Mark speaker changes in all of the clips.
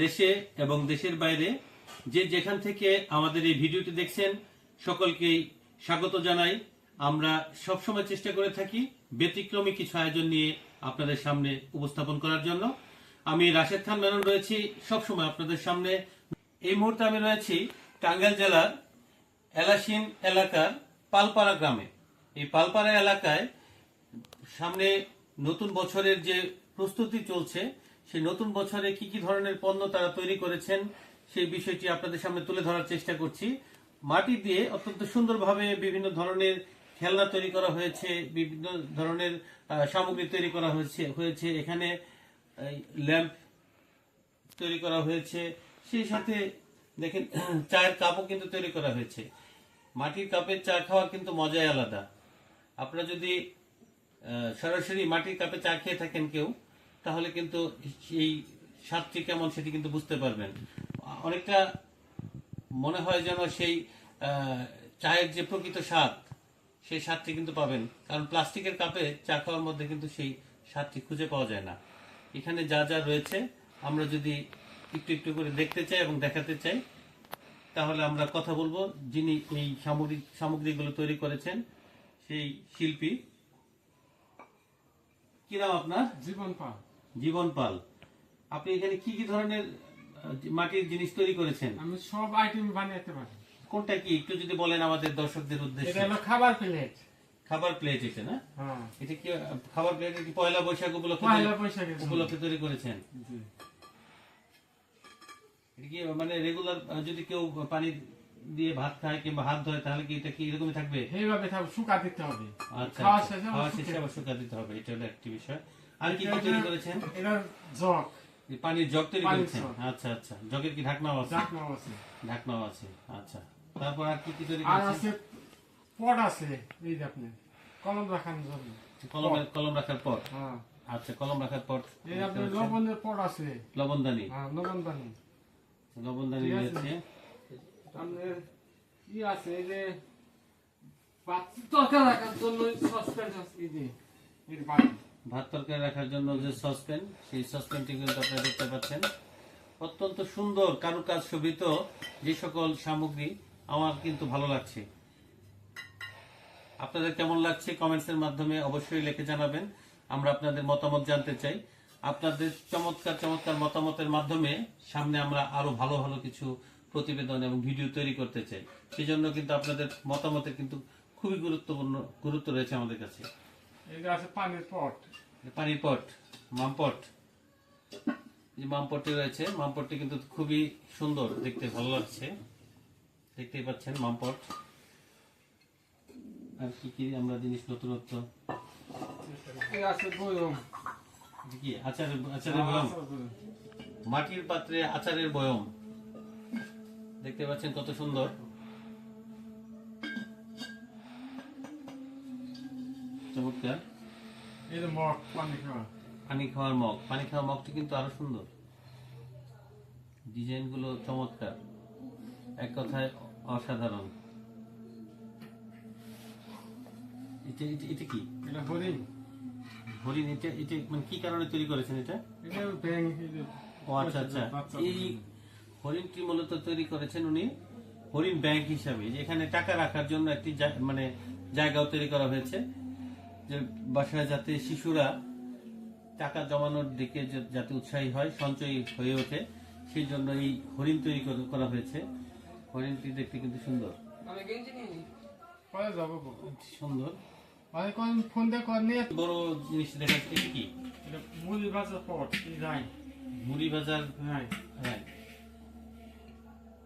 Speaker 1: দেশে এবং দেশের বাইরে যে যেখান থেকে আমাদের এই ভিডিওটি দেখছেন, সকলকেই স্বাগত জানাই। আমরা সবসময় চেষ্টা করে থাকি ব্যতিক্রমী কিছু আয়োজন নিয়ে আপনাদের সামনে উপস্থাপন করার জন্য। আমি রাশেদ খান মেনন রয়েছি, সবসময় আপনাদের সামনে। এই মুহূর্তে আমি রয়েছি টাঙ্গাইল জেলার এলাসিন এলাকার পালপাড়া গ্রামে। এই পালপাড়া এলাকায় সামনে নতুন বছরের যে প্রস্তুতি চলছে সেই নতুন বছরে কি কি ধরনের পণ্য তারা তৈরি করেছেন, সেই বিষয়টি আপনাদের সামনে তুলে ধরার চেষ্টা করছি। মাটি দিয়ে অত্যন্ত সুন্দরভাবে বিভিন্ন ধরনের খেলনা তৈরি করা হয়েছে, বিভিন্ন ধরনের সামগ্রী তৈরি করা হয়েছে হয়েছে এখানে ল্যাম্প তৈরি করা হয়েছে। সেই সাথে দেখেন, চায়ের কাপও কিন্তু তৈরি করা হয়েছে। মাটির কাপের চা খাওয়ার কিন্তু মজাই আলাদা। আপনারা যদি সরাসরি মাটির কাপে চা খেয়ে থাকেন কেউ তাহলে কিন্তু সেই স্বাদটি কেমন সেটি কিন্তু বুঝতে পারবেন। অনেকটা মনে হয় যেন সেই চায়ের যে প্রকৃত স্বাদ, সেই স্বাদটি কিন্তু পাবেন। কারণ প্লাস্টিকের কাপে চা খাওয়ার মধ্যে কিন্তু সেই স্বাদটি খুঁজে পাওয়া যায় না। এখানে যা যা রয়েছে, আমরা যদি একটু একটু করে দেখতে চাই এবং দেখাতে চাই, তাহলে আমরা কথা বলব যিনি এই সামগ্রিক সামগ্রীগুলো তৈরি করেছেন, সেই শিল্পী। কি নাম আপনার?
Speaker 2: জীবন পাল।
Speaker 1: জীবন পাল। আপনি এখানে কি কি ধরনের মাটির জিনিস তৈরি করেছেন?
Speaker 2: আমি সব আইটেম বানাতে পারি
Speaker 1: কোনটা কি? একটু যদি বলেন আমাদের দর্শকদের উদ্দেশ্যে।
Speaker 2: এটা হলো খাবার প্লেট
Speaker 1: খাবার প্লেট এটা না?
Speaker 2: হ্যাঁ।
Speaker 1: এটা কি খাবার প্লেট কি পয়লা বৈশাখ উপলক্ষে
Speaker 2: পয়লা জন্য।
Speaker 1: উপলক্ষে তৈরি করেছেন?
Speaker 2: জি।
Speaker 1: এটা কি মানে রেগুলার যদি কেউ পানি দিয়ে ভাত খায় কিংবা হাত ধরে তাহলে কি এটা কি এরকমই থাকবে?
Speaker 2: এইভাবে থাকবে শুকা দিতে হবে।
Speaker 1: আচ্ছা
Speaker 2: খাওয়া
Speaker 1: আচ্ছা।
Speaker 2: শেষে আবার
Speaker 1: শুকা দিতে হবে এটা হলো একটি বিষয়। আর কি তৈরি করেছেন?
Speaker 2: এটা জগ।
Speaker 1: পানির জগ তৈরি করেছেন? আচ্ছা আচ্ছা। জগের কি ঢাকনাও আছে?
Speaker 2: ঢাকনাও আছে।
Speaker 1: ঢাকনাও আছে। আচ্ছা। তারপর আর কি কি তৈরি
Speaker 2: আর আছে পট আছে এই যে আপনি। কলম রাখানোর জন্য।
Speaker 1: কলমের কলম রাখার পর
Speaker 2: হ্যাঁ।
Speaker 1: আচ্ছা কলম রাখার পর
Speaker 2: এই আপনার লবণের পট আছে।
Speaker 1: লবণদানি?
Speaker 2: হ্যাঁ লবণদানি।
Speaker 1: লবণদানি
Speaker 2: ঠিক আছে।
Speaker 1: রয়েছে।
Speaker 2: আপনার কি আছে এই যে ভাত তরকারি রাখার জন্য সসপ্যান আছে এই যে যে বাটি।
Speaker 1: ভাত তরকারি রাখার জন্য যে সসপ্যান সেই সসপ্যানটি কিন্তু আপনারা দেখতে পাচ্ছেন। অত্যন্ত সুন্দর কারুকাজ শোভিত যে সকল সামগ্রী আমার কিন্তু ভালো লাগছে। আপনাদের কেমন লাগছে কমেন্টসের মাধ্যমে অবশ্যই লিখে জানাবেন। আমরা আপনাদের মতামত জানতে চাই। আপনাদের চমৎকার চমৎকার মতামতের মাধ্যমে সামনে আমরা আরও ভালো ভালো কিছু প্রতিবেদন এবং ভিডিও তৈরি করতে চাই। সেই জন্য কিন্তু আপনাদের মতামতের কিন্তু খুবই গুরুত্বপূর্ণ, গুরুত্ব রয়েছে আমাদের কাছে।
Speaker 2: যে আছে পানির পট
Speaker 1: পানির পট মামপট যে মামপটটি রয়েছে মামপটটি কিন্তু খুবই সুন্দর দেখতে ভালো লাগছে দেখতেই পাচ্ছেন মামপট আর কি কি আমরা জিনিস নতুনত্ব
Speaker 2: আছে বয়ম
Speaker 1: এটা কি আচারের আচারের বয়ম মাটির পাত্রে আচারের বয়ম দেখতে পাচ্ছেন কত সুন্দর চমৎকার
Speaker 2: এই যে মগ পানি খাওয়া।
Speaker 1: পানি খাওয়ার মগ। পানি খাওয়ার মগটি কিন্তু আরও সুন্দর। ডিজাইনগুলো চমৎকার। এক কথায় অসাধারণ। এটা কি?
Speaker 2: এটা হরিণ।
Speaker 1: হরিণ এটা এটা মানে কি কারণে তৈরি করেছেন এটা?
Speaker 2: এটা ব্যাং
Speaker 1: ও আচ্ছা আচ্ছা। এই হরিণটি মূলত তৈরি করেছেন উনি হরিণ ব্যাংক হিসাবে। যে এখানে টাকা রাখার জন্য একটি মানে জায়গাও তৈরি করা হয়েছে। যে বাসায় যাতে শিশুরা টাকা জমানোর দিকে যাতে উৎসাহী হয় সঞ্চয়ী হয়ে ওঠে সেই জন্য এই হরিণ তৈরি করা- হয়েছে। হরিণটি দেখতে কিন্তু সুন্দর। সুন্দর।
Speaker 2: ফোন দিয়ে নিয়ে
Speaker 1: বড় জিনিস দেখা যাচ্ছে এটা কি
Speaker 2: মুড়ি ভাজা পট এই
Speaker 1: মুড়ি
Speaker 2: হ্যাঁ
Speaker 1: হ্যাঁ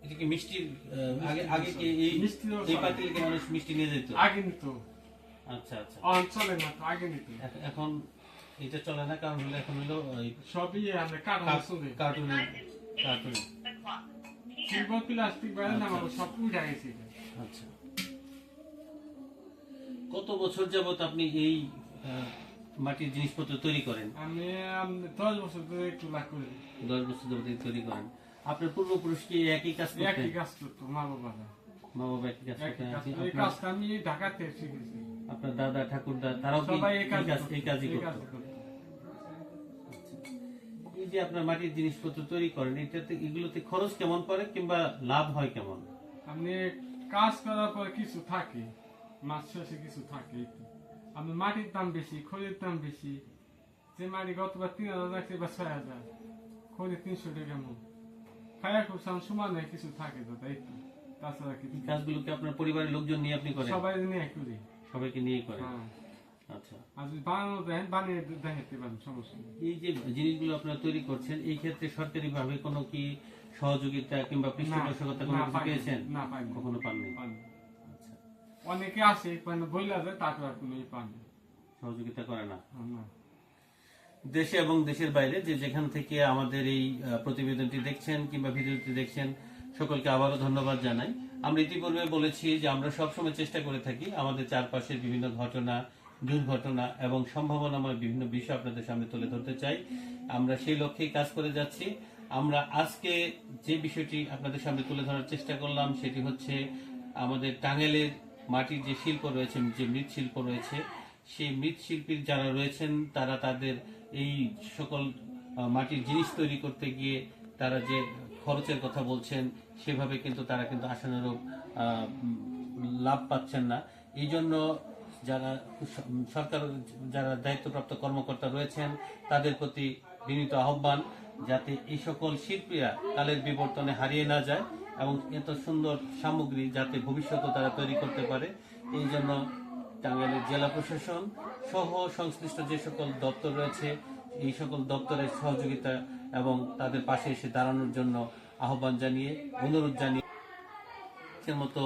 Speaker 1: এটা কি মিষ্টির আগে আগে কি এই মানুষ মিষ্টি নিয়ে যেত?
Speaker 2: আগে নিত।
Speaker 1: আচ্ছা আচ্ছা।
Speaker 2: অঞ্চলে না আগে নিত।
Speaker 1: এখন এটা চলে না কারণ হলো এখন হলো
Speaker 2: সবই আমরা
Speaker 1: কার্টুনে কার্টুনে
Speaker 2: সিলভার প্লাস্টিক বাইরে না সব উঠে গেছে
Speaker 1: আচ্ছা। কত বছর যাবত আপনি এই মাটির জিনিসপত্র তৈরি করেন?
Speaker 2: আমি দশ বছর ধরে একটু লাগ করি।
Speaker 1: দশ বছর এই তৈরি করেন। আপনার পূর্বপুরুষ কি একই কাজ করতেন?
Speaker 2: একই কাজ করতো মা বাবারা
Speaker 1: মা বাবা একই কাজ করতেন।
Speaker 2: আমি ঢাকাতে শিখেছি।
Speaker 1: আপনার দাদা ঠাকুরদা তারাও কি
Speaker 2: এই
Speaker 1: এই
Speaker 2: কাজ
Speaker 1: কাজ এই কাজই করতো?
Speaker 2: করতো।
Speaker 1: এই যে আপনার মাটির জিনিসপত্র তৈরি করেন এটাতে এগুলোতে খরচ কেমন পড়ে কিংবা লাভ হয় কেমন?
Speaker 2: আপনি কাজ করার পর কিছু থাকে মাছ শেষে কিছু থাকে। আপনি মাটির দাম বেশি খড়ির দাম বেশি যে মাটি গতবার তিন হাজার রাখছে বা ছয় হাজার। খড়ি তিনশো টাকা মন। খায়া খুব সাম সমানে কিছু থাকে দাদা একটু তাছাড়া কিছু
Speaker 1: এই কাজগুলোকে আপনার পরিবারের লোকজন নিয়ে আপনি করেন?
Speaker 2: সবাই নিয়ে করি।
Speaker 1: সবাইকে নিয়েই করেন
Speaker 2: হ্যাঁ।
Speaker 1: আচ্ছা।
Speaker 2: আর যদি বানানো দেন বানিয়ে দেখাতে পারেন সমস্যা
Speaker 1: এই যে জিনিসগুলো আপনারা তৈরি করছেন এই ক্ষেত্রে সরকারি ভাবে কোনো কি সহযোগিতা কিংবা পৃষ্ঠপোষকতা কোনো কিছু পেয়েছেন?
Speaker 2: না পাইনি
Speaker 1: কখনো পাননি? আচ্ছা।
Speaker 2: অনেকে আসে মানে বইলা যায় তারপর কোনো ই
Speaker 1: সহযোগিতা করে না।
Speaker 2: না।
Speaker 1: দেশে এবং দেশের বাইরে যে যেখান থেকে আমাদের এই প্রতিবেদনটি দেখছেন কিংবা ভিডিওটি দেখছেন সকলকে আবারও ধন্যবাদ জানাই। আমরা ইতিপূর্বে বলেছি যে আমরা সবসময় চেষ্টা করে থাকি আমাদের চারপাশের বিভিন্ন ঘটনা, দুর্ঘটনা এবং সম্ভাবনাময় বিভিন্ন বিষয় আপনাদের সামনে তুলে ধরতে চাই। আমরা সেই লক্ষ্যেই কাজ করে যাচ্ছি। আমরা আজকে যে বিষয়টি আপনাদের সামনে তুলে ধরার চেষ্টা করলাম সেটি হচ্ছে আমাদের টাঙ্গাইলের মাটির যে শিল্প রয়েছে, যে মৃৎশিল্প রয়েছে, সেই মৃৎশিল্পীর যারা রয়েছেন, তারা তাদের এই সকল মাটির জিনিস তৈরি করতে গিয়ে তারা যে খরচের কথা বলছেন, সেভাবে কিন্তু তারা কিন্তু আশানুরূপ লাভ পাচ্ছেন না। এই জন্য যারা সরকার, যারা দায়িত্বপ্রাপ্ত কর্মকর্তা রয়েছেন, তাদের প্রতি বিনীত আহ্বান যাতে এই সকল শিল্পীরা কালের বিবর্তনে হারিয়ে না যায় এবং এত সুন্দর সামগ্রী যাতে ভবিষ্যতে তারা তৈরি করতে পারে। এই জন্য টাঙ্গাইলের জেলা প্রশাসন সহ সংশ্লিষ্ট যে সকল দপ্তর রয়েছে এই সকল দপ্তরের সহযোগিতা এবং তাদের পাশে এসে দাঁড়ানোর জন্য আহ্বান জানিয়ে, অনুরোধ জানিয়ে মতো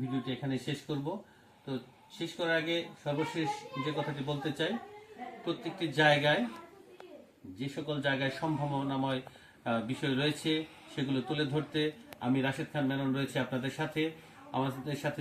Speaker 1: ভিডিওটি এখানে শেষ করব। তো শেষ করার আগে সর্বশেষ যে কথাটি বলতে চাই, প্রত্যেকটি জায়গায়, যে সকল জায়গায় সম্ভাবনাময় বিষয় রয়েছে সেগুলো তুলে ধরতে আমি রাশেদ খান মেনন রয়েছে আপনাদের সাথে। আমাদের সাথে